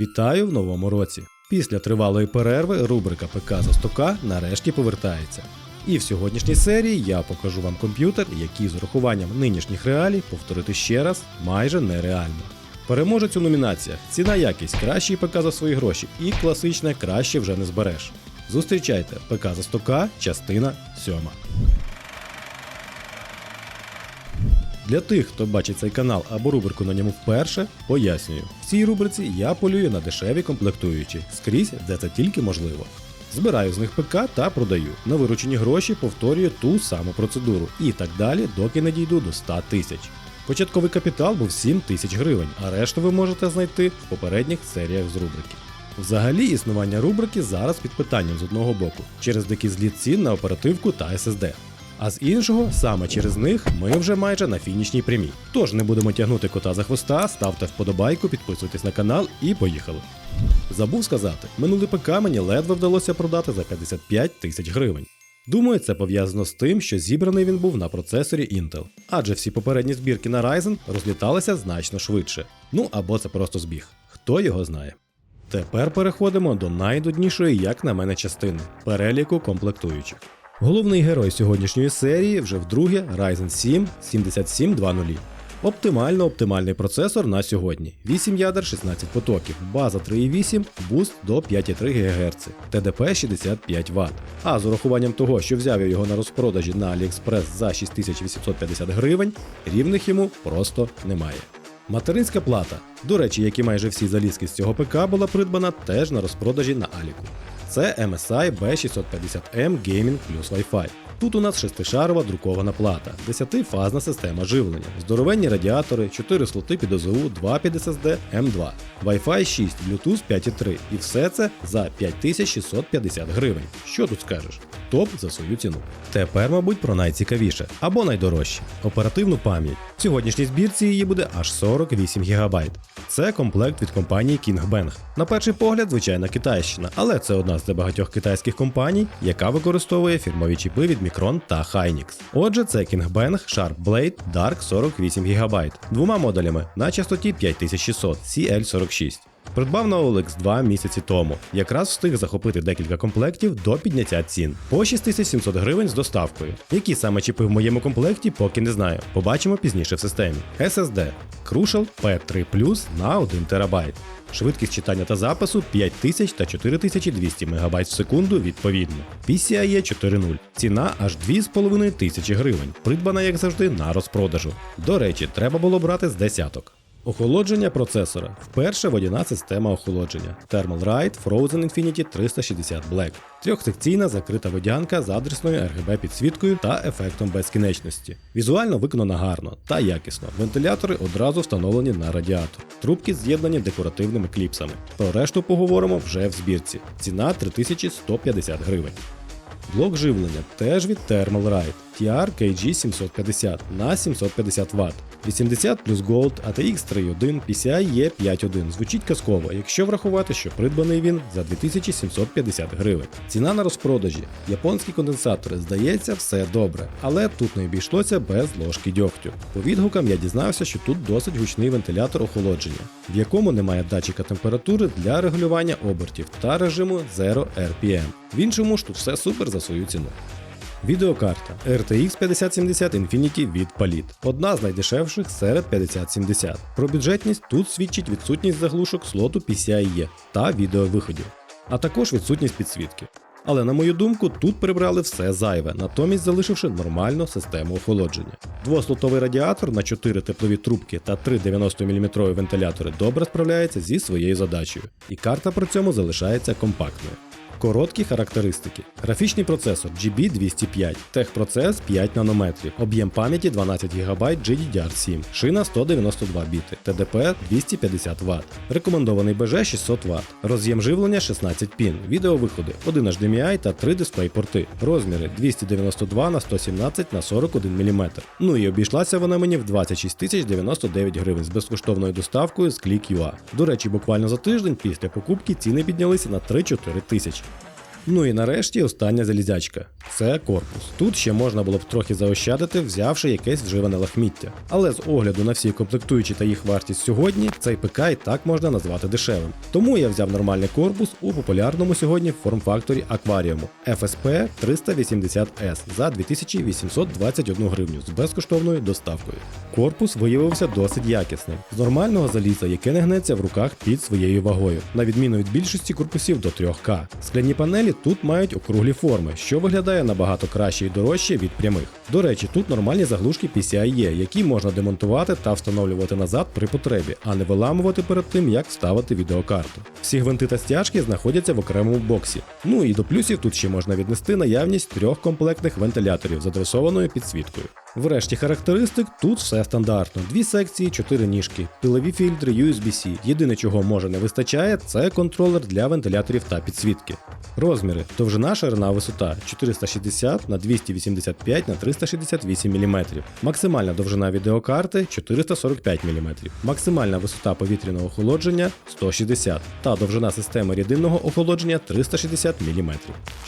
Вітаю в новому році. Після тривалої перерви рубрика ПК за 100к нарешті повертається. І в сьогоднішній серії я покажу вам комп'ютер, який з урахуванням нинішніх реалій повторити ще раз майже нереально. Переможець у номінаціях ціна якість кращий ПК за свої гроші і класичне краще вже не збереш. Зустрічайте ПК за 100к, частина 7. Для тих, хто бачить цей канал або рубрику на ньому вперше, пояснюю. В цій рубриці я полюю на дешеві комплектуючі, скрізь, де це тільки можливо. Збираю з них ПК та продаю. На виручені гроші повторюю ту саму процедуру і так далі, доки не дійду до 100 тисяч. Початковий капітал був 7 тисяч гривень, а решту ви можете знайти в попередніх серіях з рубрики. Взагалі існування рубрики зараз під питанням з одного боку, через дикий зліт цін на оперативку та SSD. А з іншого, саме через них ми вже майже на фінішній прямій. Тож не будемо тягнути кота за хвоста, ставте вподобайку, підписуйтесь на канал і поїхали. Забув сказати, минулий ПК мені ледве вдалося продати за 55 тисяч гривень. Думаю, це пов'язано з тим, що зібраний він був на процесорі Intel, адже всі попередні збірки на Ryzen розліталися значно швидше. Ну або це просто збіг. Хто його знає. Тепер переходимо до найдуднішої, як на мене, частини переліку комплектуючих. Головний герой сьогоднішньої серії вже вдруге Ryzen 7 7720. Оптимально оптимальний процесор на сьогодні. 8 ядер 16 потоків, база 3,8, буст до 5,3 ГГц, ТДП 65 Вт. А з урахуванням того, що взяв я його на розпродажі на AliExpress за 6850 гривень, рівних йому просто немає. Материнська плата. До речі, як і майже всі залізки з цього ПК була придбана теж на розпродажі на Аліку. Це MSI B650M Gaming плюс Wi-Fi. Тут у нас шестишарова друкована плата, 10-фазна система живлення, здоровенні радіатори, 4 слоти під ОЗУ, 2 під SSD, M2, Wi-Fi 6, Bluetooth 5.3 і все це за 5650 гривень. Що тут скажеш? Топ за свою ціну. Тепер, мабуть, про найцікавіше або найдорожче оперативну пам'ять. В сьогоднішній збірці її буде аж 48 ГБ. Це комплект від компанії KingBang. На перший погляд, звичайна китайщина, але це одна з небагатьох китайських компаній, яка використовує фірмові чіпи від Micron та Hynix. Отже, це KingBang Sharp Blade Dark 48 ГБ двома модулями на частоті 5600 CL46. Придбав на OLX 2 місяці тому. Якраз встиг захопити декілька комплектів до підняття цін. По 6700 гривень з доставкою. Які саме чіпи в моєму комплекті, поки не знаю. Побачимо пізніше в системі. SSD Crucial P3 Plus на 1 ТБ. Швидкість читання та запису 5000 та 4200 МБ в секунду відповідно. PCIe 4.0. Ціна аж 2500 гривень. Придбана, як завжди, на розпродажу. До речі, треба було брати з десяток. Охолодження процесора. Вперше водяна система охолодження. Thermal Ride Frozen Infinity 360 Black. Трьохсекційна закрита водянка з адресною RGB підсвіткою та ефектом безкінечності. Візуально виконана гарно та якісно. Вентилятори одразу встановлені на радіатор. Трубки з'єднані декоративними кліпсами. Про решту поговоримо вже в збірці. Ціна 3150 гривень. Блок живлення теж від Thermal Ride TR KG 750 на 750 Вт. 80 плюс Gold ATX 3.1 PCIe 5.1. Звучить казково, якщо врахувати, що придбаний він за 2750 гривень. Ціна на розпродажі. Японські конденсатори, здається, все добре, але тут не обійшлося без ложки дьогтю. По відгукам я дізнався, що тут досить гучний вентилятор охолодження, в якому немає датчика температури для регулювання обертів та режиму Zero RPM. В іншому ж тут все супер за свою ціну. Відеокарта RTX 5070 Infinity від Palit. Одна з найдешевших серед 5070. Про бюджетність тут свідчить відсутність заглушок слоту PCIe та відеовиходів, а також відсутність підсвітки. Але на мою думку, тут прибрали все зайве, натомість залишивши нормальну систему охолодження. Двослотовий радіатор на 4 теплові трубки та 3 90-мм вентилятори добре справляється зі своєю задачею, і карта при цьому залишається компактною. Короткі характеристики. Графічний процесор GB205, техпроцес 5 нанометрів, об'єм пам'яті 12 ГБ GDDR7, шина 192 біти, ТДП 250 Вт, рекомендований БЖ 600 Вт, роз'єм живлення 16 пін, відеовиходи, 1 HDMI та 3 дисплей-порти, розміри 292 на 117 на 41 мм. Ну і обійшлася вона мені в 26 099 гривень з безкоштовною доставкою з Click.ua. До речі, буквально за тиждень після покупки ціни піднялися на 3-4 тисячі. Ну і нарешті остання залізячка це корпус. Тут ще можна було б трохи заощадити, взявши якесь вживане лахміття. Але з огляду на всі комплектуючі та їх вартість сьогодні, цей ПК і так можна назвати дешевим. Тому я взяв нормальний корпус у популярному сьогодні форм-факторі акваріуму FSP 380S за 2821 гривню з безкоштовною доставкою. Корпус виявився досить якісним, з нормального заліза, яке не гнеться в руках під своєю вагою, на відміну від більшості корпусів до 3К. Скляні панелі тут мають округлі форми, що виглядає набагато краще і дорожче від прямих. До речі, тут нормальні заглушки PCIe, які можна демонтувати та встановлювати назад при потребі, а не виламувати перед тим, як вставити відеокарту. Всі гвинти та стяжки знаходяться в окремому боксі. Ну і до плюсів тут ще можна віднести наявність трьох комплектних вентиляторів з адресованою підсвіткою. Врешті характеристик тут все стандартно: дві секції, чотири ніжки, пилові фільтри USB-C. Єдине, чого може не вистачає, це контролер для вентиляторів та підсвітки. Розміри: довжина, ширина, висота 460 на 285 на 368 мм. Максимальна довжина відеокарти 445 мм. Максимальна висота повітряного охолодження 160 та довжина системи рідинного охолодження 360 мм.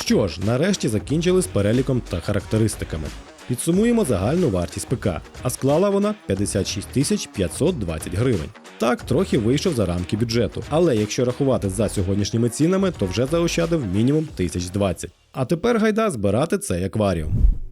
Що ж, нарешті закінчили з переліком та характеристиками. Підсумуємо загальну вартість ПК, а склала вона 56 520 гривень. Так, трохи вийшов за рамки бюджету, але якщо рахувати за сьогоднішніми цінами, то вже заощадив мінімум 1020. А тепер гайда збирати цей акваріум.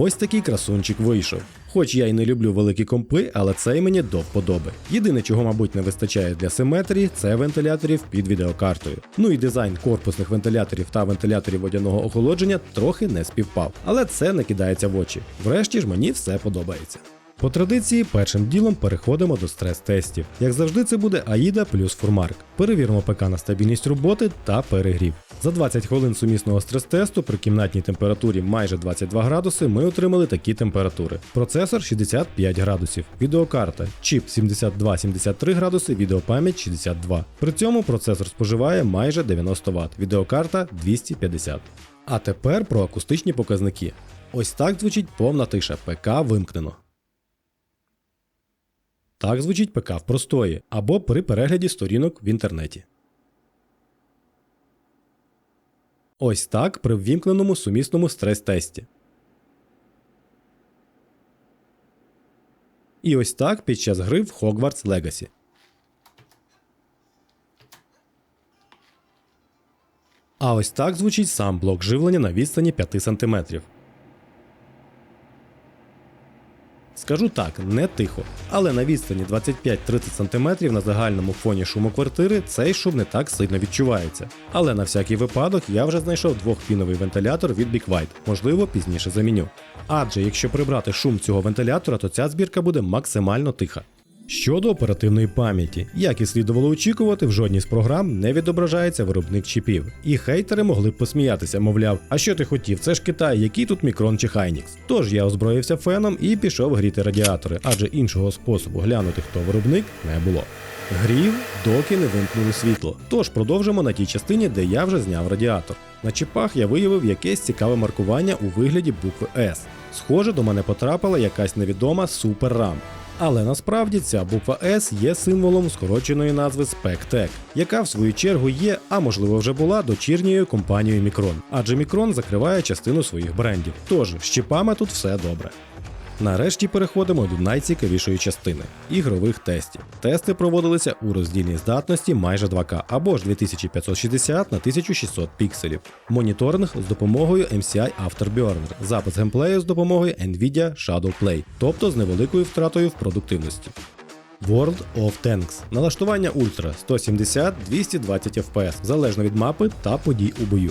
Ось такий красунчик вийшов. Хоч я й не люблю великі компи, але цей мені до вподоби. Єдине, чого, мабуть, не вистачає для симетрії, це вентиляторів під відеокартою. Ну і дизайн корпусних вентиляторів та вентиляторів водяного охолодження трохи не співпав, але це не кидається в очі. Врешті ж мені все подобається. По традиції, першим ділом переходимо до стрес-тестів. Як завжди, це буде AIDA плюс Фурмарк. Перевіримо ПК на стабільність роботи та перегрів. За 20 хвилин сумісного стрес-тесту при кімнатній температурі майже 22 градуси ми отримали такі температури. Процесор 65 градусів, відеокарта, чіп 72-73 градуси, відеопам'ять 62. При цьому процесор споживає майже 90 Вт, відеокарта 250. А тепер про акустичні показники. Ось так звучить повна тиша, ПК вимкнено. Так звучить ПК в простої або при перегляді сторінок в інтернеті. Ось так при ввімкненому сумісному стрес-тесті. І ось так під час гри в Hogwarts Legacy. А ось так звучить сам блок живлення на відстані 5 см. Скажу так, не тихо, але на відстані 25-30 см на загальному фоні шуму квартири цей шум не так сильно відчувається. Але на всякий випадок я вже знайшов двохпіновий вентилятор від Big White, можливо, пізніше заміню. Адже якщо прибрати шум цього вентилятора, то ця збірка буде максимально тиха. Щодо оперативної пам'яті, як і слідувало очікувати, в жодній з програм не відображається виробник чіпів. І хейтери могли б посміятися, мовляв, а що ти хотів? Це ж Китай, який тут мікрон чи Hynix. Тож я озброївся феном і пішов гріти радіатори, адже іншого способу глянути, хто виробник, не було. Грів, доки не вимкнули світло. Тож продовжимо на тій частині, де я вже зняв радіатор. На чіпах я виявив якесь цікаве маркування у вигляді букви S. Схоже, до мене потрапила якась невідома Super RAM. Але насправді ця буква С є символом скороченої назви SpecTech, яка в свою чергу є, а можливо вже була дочірньою компанією Мікрон, адже Мікрон закриває частину своїх брендів. Тож щіпами тут все добре. Нарешті переходимо до найцікавішої частини ігрових тестів. Тести проводилися у роздільній здатності майже 2К або ж 2560 на 1600 пікселів. Моніторинг з допомогою MCI Afterburner, запис геймплею з допомогою Nvidia Shadow Play, тобто з невеликою втратою в продуктивності. World of Tanks. Налаштування Ультра 170-220 FPS, залежно від мапи та подій у бою.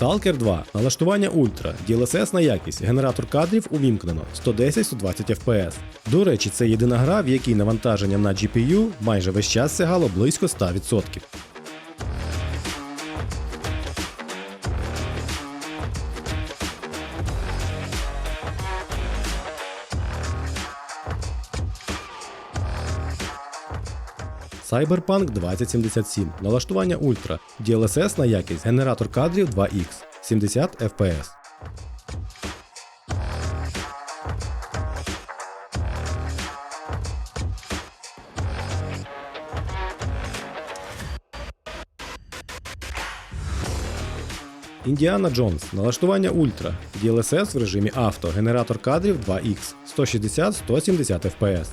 Stalker 2. Налаштування Ультра, DLSS на якість, генератор кадрів увімкнено 110-120 FPS. До речі, це єдина гра, в якій навантаження на GPU майже весь час сягало близько 100%. Cyberpunk 2077. Налаштування Ультра. DLSS на якість. Генератор кадрів 2X. 70 FPS. Індіана Джонс. Налаштування Ультра. DLSS в режимі авто. Генератор кадрів 2X. 160-170 FPS.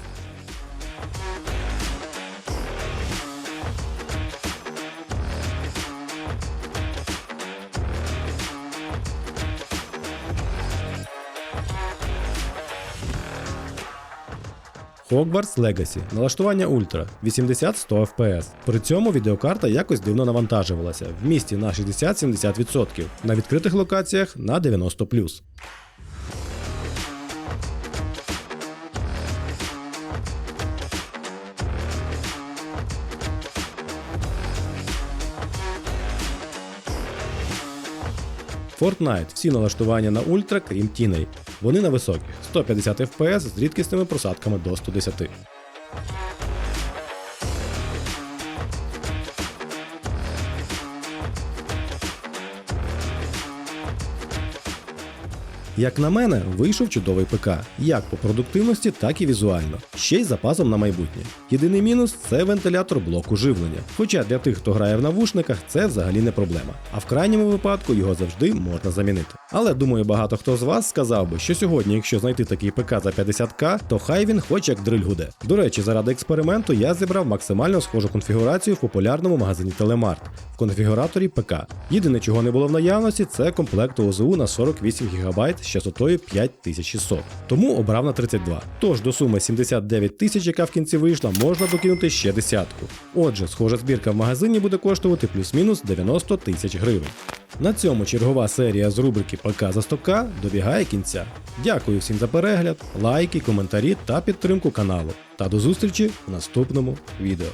Hogwarts Legacy. Налаштування Ультра 80-100 FPS. При цьому відеокарта якось дивно навантажувалася в місті на 60-70%, на відкритих локаціях на 90+. Fortnite всі налаштування на ультра, крім тіней. Вони на високих 150 FPS з рідкісними просадками до 110. Як на мене, вийшов чудовий ПК, як по продуктивності, так і візуально, ще й запасом на майбутнє. Єдиний мінус це вентилятор блоку живлення. Хоча для тих, хто грає в навушниках, це взагалі не проблема. А в крайньому випадку його завжди можна замінити. Але думаю, багато хто з вас сказав би, що сьогодні, якщо знайти такий ПК за 50к, то хай він хоч як дриль гуде. До речі, заради експерименту я зібрав максимально схожу конфігурацію в популярному магазині Телемарт в конфігураторі ПК. Єдине, чого не було в наявності, це комплект ОЗУ на 48 ГБ з частотою 5600. Тому обрав на 32. Тож до суми 79 тисяч, яка в кінці вийшла, можна докинути ще десятку. Отже, схожа збірка в магазині буде коштувати плюс-мінус 90 тисяч гривень. На цьому чергова серія з рубрики ПК за 100к добігає кінця. Дякую всім за перегляд, лайки, коментарі та підтримку каналу. Та до зустрічі в наступному відео.